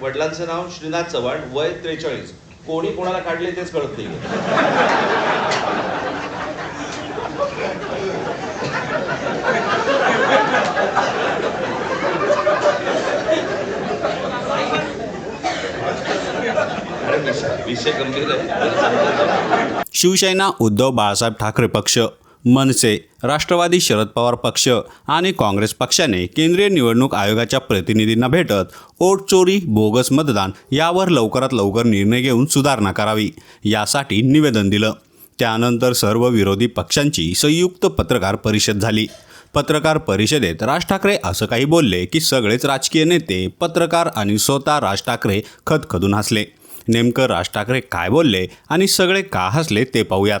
वडिलांचं नाव श्रीनाथ चव्हाण वय त्रेचाळीस. कोणी कोणाला काढले तेच कळत नाही विषय गंभीर आहे. शिवसेना उद्धव बाळासाहेब ठाकरे पक्ष. मनसे राष्ट्रवादी शरद पवार पक्ष आणि काँग्रेस पक्षाने केंद्रीय निवडणूक आयोगाच्या प्रतिनिधींना भेटत ओट चोरी बोगस मतदान यावर लवकरात लवकर निर्णय घेऊन सुधारणा करावी यासाठी निवेदन दिलं. त्यानंतर सर्व विरोधी पक्षांची संयुक्त पत्रकार परिषद झाली. पत्रकार परिषदेत राज ठाकरे असं काही बोलले की सगळेच राजकीय नेते पत्रकार आणि स्वतः राज ठाकरे खदखदून हसले. नेमकं राज ठाकरे काय बोलले आणि सगळे का हसले ते पाहूयात.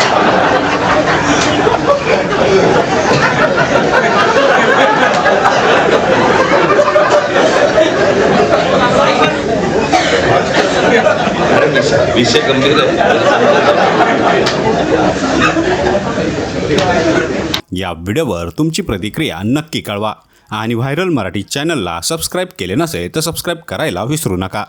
विषय गंभीर आहे. या व्हिडिओवर तुमची प्रतिक्रिया नक्की कळवा. आणि व्हायरल मराठी चॅनलला सबस्क्राईब केले नसेल तर सबस्क्राईब करायला विसरू नका.